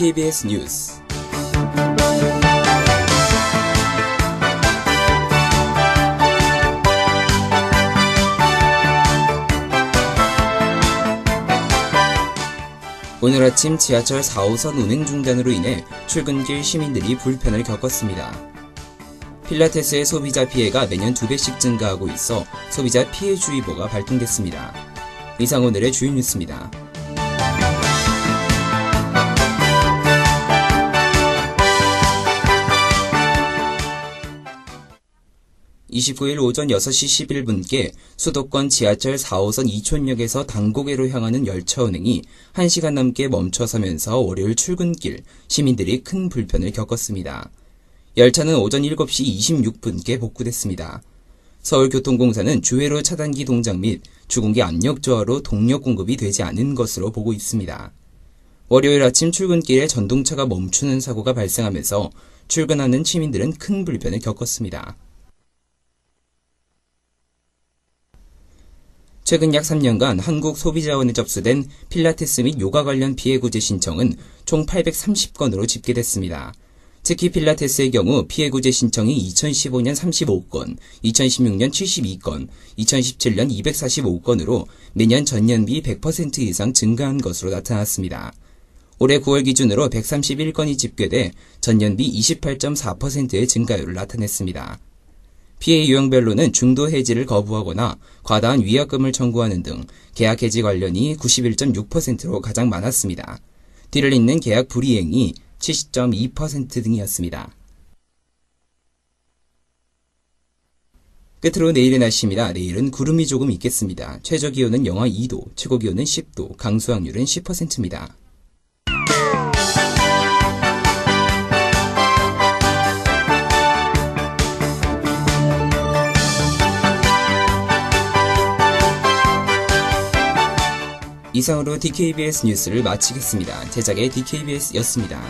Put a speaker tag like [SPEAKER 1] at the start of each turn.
[SPEAKER 1] DKBS 뉴스 오늘 아침 지하철 4호선 운행 중단으로 인해 출근길 시민들이 불편을 겪었습니다. 필라테스의 소비자 피해가 매년 2배씩 증가하고 있어 소비자 피해주의보가 발동됐습니다. 이상 오늘의 주요 뉴스입니다. 29일 오전 6시 11분께 수도권 지하철 4호선 이촌역에서 당곡에로 향하는 열차 운행이 1시간 넘게 멈춰서면서 월요일 출근길 시민들이 큰 불편을 겪었습니다. 열차는 오전 7시 26분께 복구됐습니다. 서울교통공사는 주회로 차단기 동작 및 주공기 압력 저하로 동력 공급이 되지 않은 것으로 보고 있습니다. 월요일 아침 출근길에 전동차가 멈추는 사고가 발생하면서 출근하는 시민들은 큰 불편을 겪었습니다. 최근 약 3년간 한국 소비자원에 접수된 필라테스 및 요가 관련 피해 구제 신청은 총 830건으로 집계됐습니다. 특히 필라테스의 경우 피해 구제 신청이 2015년 35건, 2016년 72건, 2017년 245건으로 매년 전년비 100% 이상 증가한 것으로 나타났습니다. 올해 9월 기준으로 131건이 집계돼 전년비 28.4%의 증가율을 나타냈습니다. 피해 유형별로는 중도 해지를 거부하거나 과다한 위약금을 청구하는 등 계약 해지 관련이 91.6%로 가장 많았습니다. 뒤를 잇는 계약 불이행이 70.2% 등이었습니다. 끝으로 내일의 날씨입니다. 내일은 구름이 조금 있겠습니다. 최저 기온은 영하 2도, 최고 기온은 10도, 강수 확률은 10%입니다. 이상으로 DKBS 뉴스를 마치겠습니다. 제작의 DKBS였습니다.